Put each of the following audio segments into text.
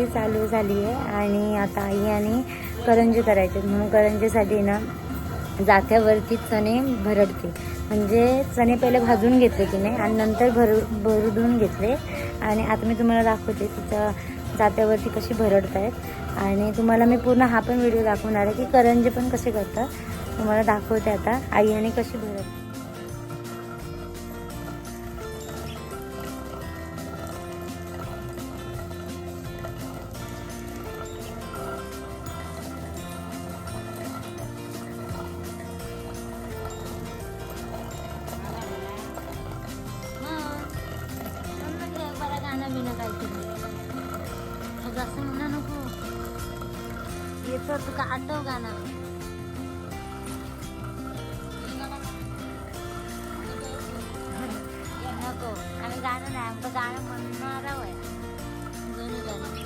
तयारी चालू झाली आहे आणि आता आई आणि करंजी करायचे म्हणून करंजीसाठी ना जात्यावरती चणे भरडते. म्हणजे चणे पहिले भाजून घेतले की नाही आणि नंतर भर भरडून घेतले. आणि आता मी तुम्हाला दाखवते तिथं जात्यावरती कशी भरडत आहेत आणि तुम्हाला मी पूर्ण हा पण व्हिडिओ दाखवणार आहे की करंजी पण कसे करतात. तुम्हाला दाखवते आता आई आणि कशी भरडते तुका आठव ना? नको. आम्ही गाणं नाही आमचं गाणं म्हणणार आहे दोन्ही गाणं.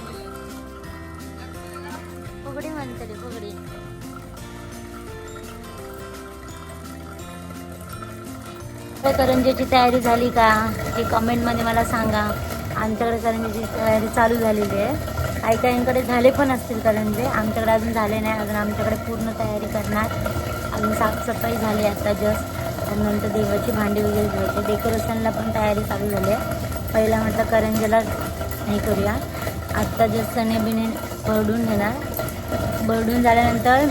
फुगडी म्हणतली फुगडी. करंजीची तयारी झाली का? हे कमेंटमध्ये मला सांगा. आमच्याकडे करंजीची तयारी चालू झालेली आहे. काही काहींकडे झाले पण असतील करंजे आमच्याकडे अजून झाले नाही. अजून आमच्याकडे पूर्ण तयारी करणार. अजून साफसफाई झाली आता जस्ट आणि नंतर देवाची भांडी वगैरे घ्यायची डेकोरेशनला पण तयारी चालू झाली आहे. पहिला म्हटलं करंजीला हे करूया. आत्ता जस्ट चणे बिणे भरडून घेणार. भरडून झाल्यानंतर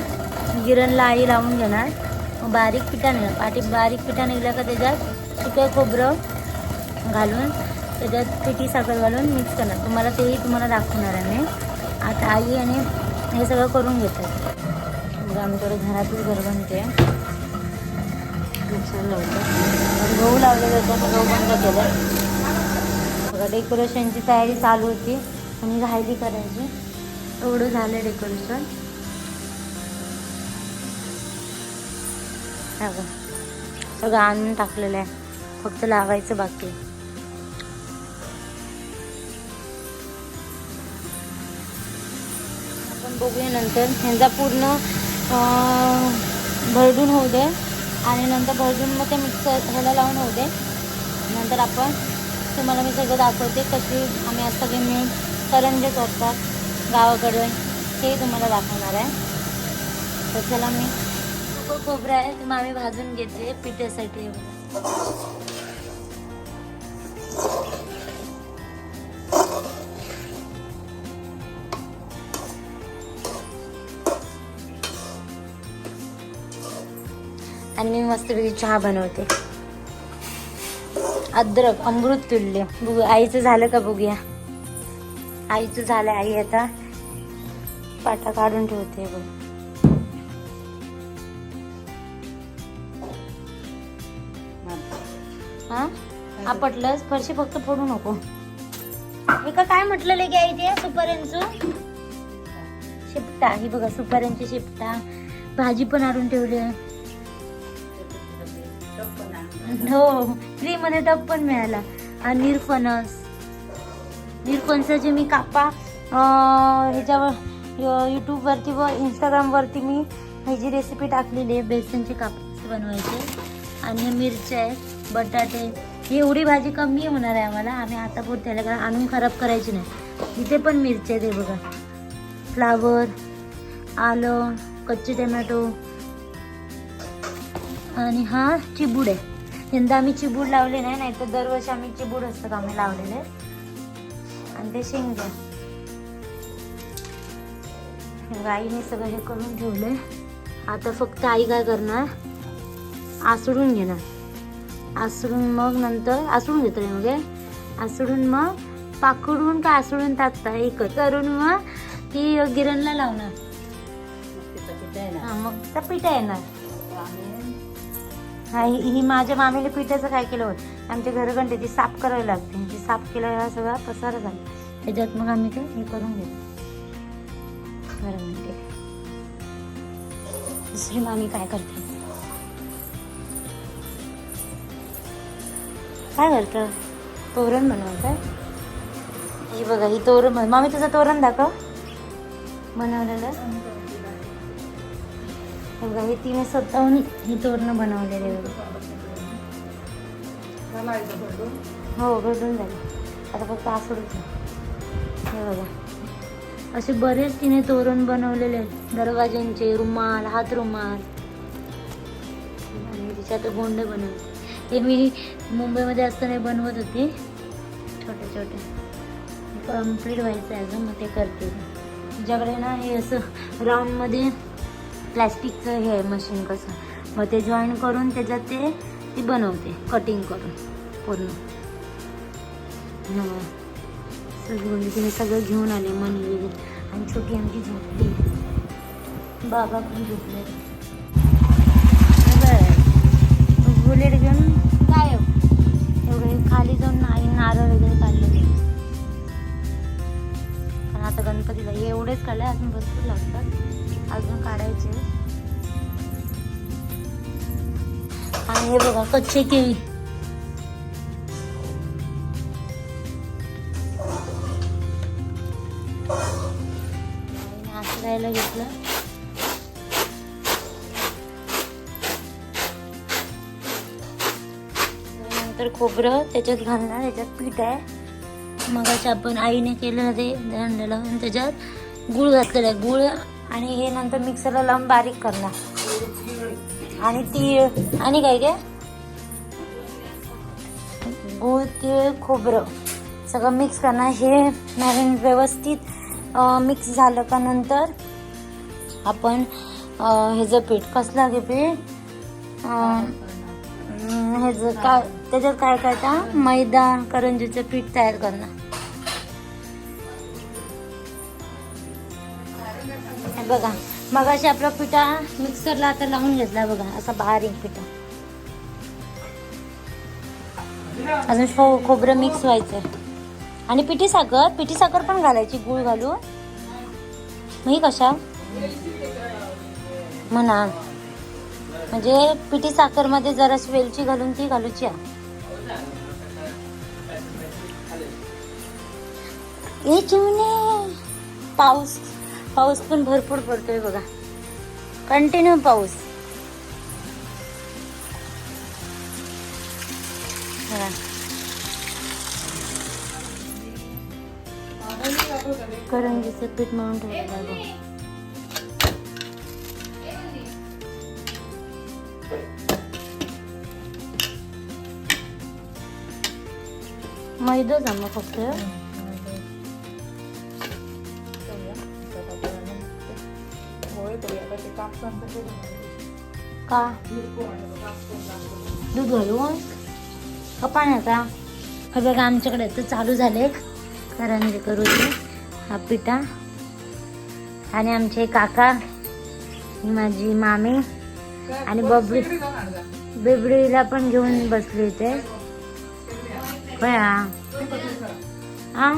गिरणला आई लावून घेणार. बारीक पिठा निघणार पाठी बारीक पिठा निघला का त्याच्यात सुकं खोबरं घालून त्याच्यात पिठी साखर घालून मिक्स करणार. तुम्हाला तेही तुम्हाला दाखवणार आहे मी. आता आई आणि हे सगळं करून घेतात मग आमच्याकडे घरातच गरबणते छान लावतो गहू लावलेलं होतं गहू बंद केलं. बघा डेकोरेशनची तयारी चालू होती. आणि राहिली करायची? एवढं झालं डेकोरेशन हा सगळं आणून टाकलेलं आहे. फक्त लावायचं बाकी आपण बघूया नंतर. ह्यांचा पूर्ण भरडून होऊ दे आणि नंतर भरडून मग ते मिक्सर ह्याला लावून होऊ दे. नंतर आपण तुम्हाला मी सगळं दाखवते कशी आम्ही आज सगळे मिळून करंजे करतात गावाकडे. ते तुम्हाला दाखवणार आहे. तर चला मी. खोबरं आहे ते मग आम्ही भाजून घेते पिठ्यासाठी आणि मी मस्तपैकी चहा बनवते. अद्रक अमृत तुल्य बघू आईचं झालं का बघूया. आईचं झालं आई आता. पाटा काढून ठेवते बघ. हा? आपटलंच फरशी फक्त फोडू नको. एका काय म्हटलेलं की आई ते? सुपाऱ्यांचं? शिपटा. ही बघा सुपाऱ्यांची शिपटा. भाजी पण आणून ठेवली. आहे हो फ्री मध्ये डब पण मिळाला. आणि निरफणस निरफणसाचे मी कापा ह्याच्यावर यूट्यूबवरती व इंस्टाग्रामवरती मी ह्याची रेसिपी टाकलेली आहे बेसनचे काप बनवायचे. आणि मिरच्या आहेत बटाटे. ही एवढी भाजी कमी होणार आहे आम्हाला. आम्ही आता पुरते त्याला कारण आणून खराब करायची नाही. इथे पण मिरच्या आहेत हे बघा. फ्लावर आलं कच्चे टमॅटो. आणि हा चिबूड आहे. यंदा आम्ही चिबूड लावले नाही नाही तर दरवर्षी आम्ही चिबूड असतात आम्ही लावलेले. आणि ते शेंगा गाईने सगळं हे करून ठेवलंय. आता फक्त आई काय करणार? आसडून घेणार. आसडून मग नंतर आसडून घेतो रे मग. आसडून मग पाकडून का आसडून टाकता एकच? करून मग ती गिरणला लावणार. हा मग त्या पिठा येणार. हा ही ही माझ्या मामीने पिठाचं काय केलं होतं? आमच्या घरघंटे ती साफ करावी लागते. ती साफ केल्यावर हा सगळा पसारा झाला. त्याच्यात मग आम्ही ते हे करून घेतो. घरघंटे दुसरी मामी काय करते? काय करतं? तोरण बनवत ही बघा ही तोरण मामी तुझं तोरण दाखव. बनवलेलं. बघा हे तिने स्वतःहून ही तोरणं बनवलेली. हो घडून झाली आता फक्त आसडूच. हे बघा. असे बरेच तिने तोरण बनवलेले आहेत. दरवाज्यांचे रुमाल हात रुमाल. आणि तिच्यात गोंडे बनवले. हे मी मुंबईमध्ये असताना बनवत होती. छोटे छोटे. कंप्लीट व्हायचं आहे अजून मग ते करते. तुझ्याकडे ना हे असं राऊंडमध्ये प्लॅस्टिकचं हे आहे मशीन कसं? मग ते जॉईन करून त्याच्यात ते ती बनवते कटिंग करून पूर्ण. सगळी सगळं म्हणजे तिने सगळं घेऊन आले मणी वगैरे. आणि छोटी आमची झोपली. बाबा पण झोपले. बुलेट घेऊन काय हो? एवढे खाली जाऊन नाही नारळ वगैरे काढले कारण आता गणपतीला एवढेच काढले अजून भरपूर लागतात. अजून काढायचे. आणि हे बघा कच्चे केळी. आईने घेतलं. नंतर खोबरं त्याच्यात घालणार त्याच्यात पीठ आहे. मगाशी आपण आईने केलं ते दंड लावून त्याच्यात गुळ घातलेला आहे. गुळ आणि हे नंतर मिक्सरला लावून बारीक करणार. आणि तीळ आणि काय काय गुळ तीळ खोबरं सगळं मिक्स करणार. हे मॅरिन व्यवस्थित मिक्स झालं का नंतर आपण ह्याचं पीठ कसलं घे पीठ ह्याचं काय त्याच्यात काय काय मैदा करंजीचं पीठ तयार करणार. बघा बघा मगाशी आपला पिठा मिक्सरला आता लावून घेतला बघा असा बारीक पिठा. अजून खो खोबरं मिक्स व्हायचं आणि पिठी साखर पिठी साखर पण घालायची गुळ घालून. मी कशा? म्हणा. म्हणजे पिठी साखरमध्ये जरा वेलची घालून ती घालूची आहे. चिमणे. पाऊस. पाऊस पण भरपूर पडतोय बघा. कंटिन्यू पाऊस. करंजीचं पीठ म्हणून ठेवलेलं आहे बघ. आहे मग फक्त का दूध घालून का पाण्याचा हे बघा आमच्याकडे तर चालू झाले करंजे करू हा पिठा. आणि आमचे काका माझी मामी आणि बबडी बेबडीला पण घेऊन बसले होते हा?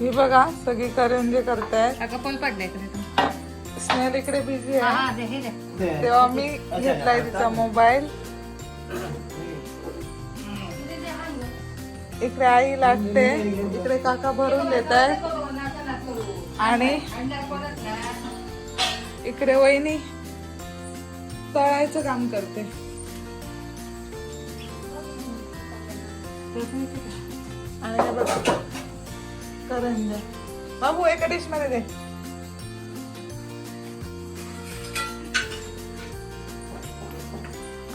हा बघा सगळी करंजे करतायत. अगं पण पडलाय का स्नेहल इकडे बिझी आहे. हा हे तेव्हा मी घेतलाय तिचा मोबाईल. इकडे आई लागते. इकडे काका भरून देत आणि इकडे वहिनी तळायचं काम करते. आणि बघा. करंज. बाबू एका डिशमध्ये दे.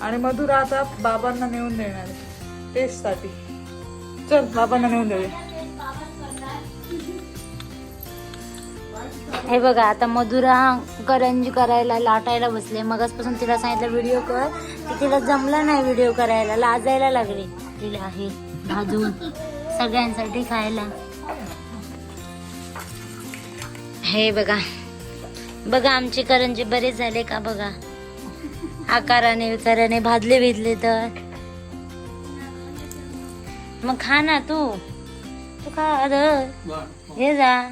आणि मधुरा आता बाबांना नेऊन देणार टेस्टसाठी. चल बाबांना नेऊन देऊया. हे बघा आता मधुरा करंजी करायला लाटायला बसले. मगाचपासून तिला सांगितलं व्हिडिओ कर. तिला जमला नाही व्हिडिओ करायला. लाजायला लागली. तिला हे भाजून सगळ्यांसाठी खायला. हे बघा. बघा आमचे करंजे बरे झाले का बघा? आकाराने विकाराने भाजले भिजले तर. मग खा ना तू. तू खा अरे. हे जा.